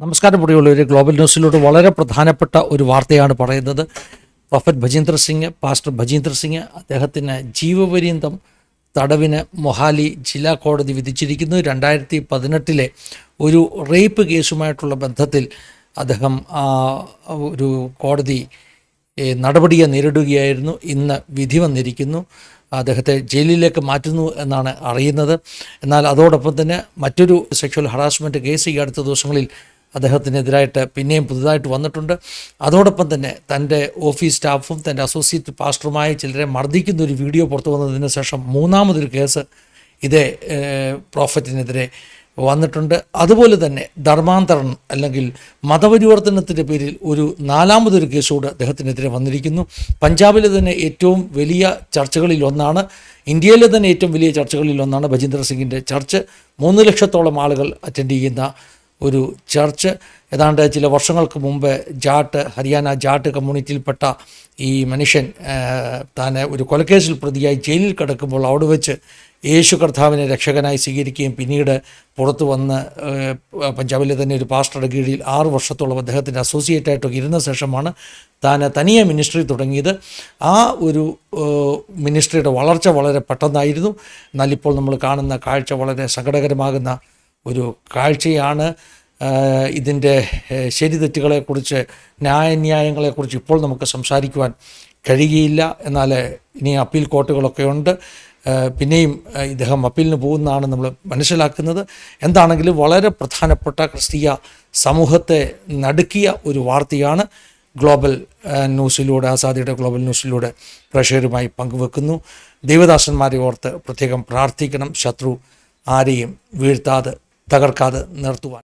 നമസ്കാരം പ്രിയമുള്ളവർ ഗ്ലോബൽ ന്യൂസിലൂടെ വളരെ പ്രധാനപ്പെട്ട ഒരു വാർത്തയാണ് പറയുന്നത്. പ്രൊഫറ്റ് ഭജീന്ദ്ര സിംഗ് പാസ്റ്റർ ഭജീന്ദ്ര സിംഗ് അദ്ദേഹത്തിന് ജീവപര്യന്തം തടവിന് മൊഹാലി ജില്ലാ കോടതി വിധിച്ചിരിക്കുന്നു. രണ്ടായിരത്തി പതിനെട്ടിലെ ഒരു റേപ്പ് കേസുമായിട്ടുള്ള ബന്ധത്തിൽ അദ്ദേഹം ഒരു കോടതി നടപടിയെ നേരിടുകയായിരുന്നു. ഇന്ന് വിധി വന്നിരിക്കുന്നു. അദ്ദേഹത്തെ ജയിലിലേക്ക് മാറ്റുന്നു എന്നാണ് അറിയുന്നത്. എന്നാൽ അതോടൊപ്പം തന്നെ മറ്റൊരു സെക്ഷൽ ഹറാസ്മെന്റ് കേസ് ഈ അടുത്ത ദിവസങ്ങളിൽ അദ്ദേഹത്തിനെതിരായിട്ട് പിന്നെയും പുതുതായിട്ട് വന്നിട്ടുണ്ട്. അതോടൊപ്പം തന്നെ തന്റെ ഓഫീസ് സ്റ്റാഫും തന്റെ അസോസിയേറ്റ് പാസ്റ്ററുമായ ചിലരെ മർദ്ദിക്കുന്ന ഒരു വീഡിയോ പുറത്തു വന്നതിന് ശേഷം മൂന്നാമതൊരു കേസ് ഇതേ പ്രോഫറ്റിനെതിരെ വന്നിട്ടുണ്ട്. അതുപോലെ തന്നെ ധർമാന്തരൻ അല്ലെങ്കിൽ മതപരിവർത്തനത്തിന്റെ പേരിൽ ഒരു നാലാമതൊരു കേസ് കൂടെ അദ്ദേഹത്തിനെതിരെ വന്നിരിക്കുന്നു. പഞ്ചാബിലെ തന്നെ ഏറ്റവും വലിയ ചർച്ചകളിൽ ഒന്നാണ് ഇന്ത്യയിലെ തന്നെ ഏറ്റവും വലിയ ചർച്ചകളിൽ ഒന്നാണ് ഭജീന്ദർ സിംഗിന്റെ ചർച്ച്. മൂന്ന് ലക്ഷത്തോളം ആളുകൾ അറ്റൻഡ് ചെയ്യുന്ന ഒരു ചർച്ച്. ഏതാണ്ട് ചില വർഷങ്ങൾക്ക് മുമ്പ് ജാട്ട് ഹരിയാന ജാട്ട് കമ്മ്യൂണിറ്റിയിൽപ്പെട്ട ഈ മനുഷ്യൻ താൻ ഒരു കൊലക്കേസിൽ പ്രതിയായി ജയിലിൽ കിടക്കുമ്പോൾ അവിടെ വെച്ച് യേശു കർത്താവിനെ രക്ഷകനായി സ്വീകരിക്കുകയും പിന്നീട് പുറത്തു വന്ന് പഞ്ചാബിലെ തന്നെ ഒരു പാസ്റ്ററുടെ കീഴിൽ ആറ് വർഷത്തോളം അദ്ദേഹത്തിന്റെ അസോസിയേറ്റ് ആയിട്ടൊക്കെ ഇരുന്ന ശേഷമാണ് താൻ തനിയെ മിനിസ്ട്രി തുടങ്ങിയത്. ആ ഒരു മിനിസ്ട്രിയുടെ വളർച്ച വളരെ പെട്ടെന്നായിരുന്നു. എന്നാൽ ഇപ്പോൾ നമ്മൾ കാണുന്ന കാഴ്ച വളരെ സങ്കടകരമാകുന്ന ഒരു കാഴ്ചയാണ് ഇതിന്റെ ശരി ശരിതെറ്റുകളെക്കുറിച്ച് ന്യായന്യായങ്ങളെക്കുറിച്ച് ഇപ്പോൾ നമുക്ക് സംസാരിക്കുവാൻ കഴിയുകയില്ല. എന്നാൽ ഇനി അപ്പീൽ കോർട്ടുകളൊക്കെ ഉണ്ട്. പിന്നെയും ഇദ്ദേഹം അപ്പീലിന് പോകുന്നതാണ് നമ്മൾ മനസ്സിലാക്കുന്നത്. എന്താണെങ്കിലും വളരെ പ്രധാനപ്പെട്ട ക്രിസ്തീയ സമൂഹത്തെ നടുക്കിയ ഒരു വാർത്തയാണ് ഗ്ലോബൽ ന്യൂസിലൂടെ ആസാദിയുടെ ഗ്ലോബൽ ന്യൂസിലൂടെ പ്രേക്ഷകരുമായി പങ്കുവെക്കുന്നു. ദൈവദാസന്മാരെ ഓർത്ത് പ്രത്യേകം പ്രാർത്ഥിക്കണം. ശത്രു ആരെയും വീഴ്ത്താതെ തകർക്കാതെ നിർത്തുവാൻ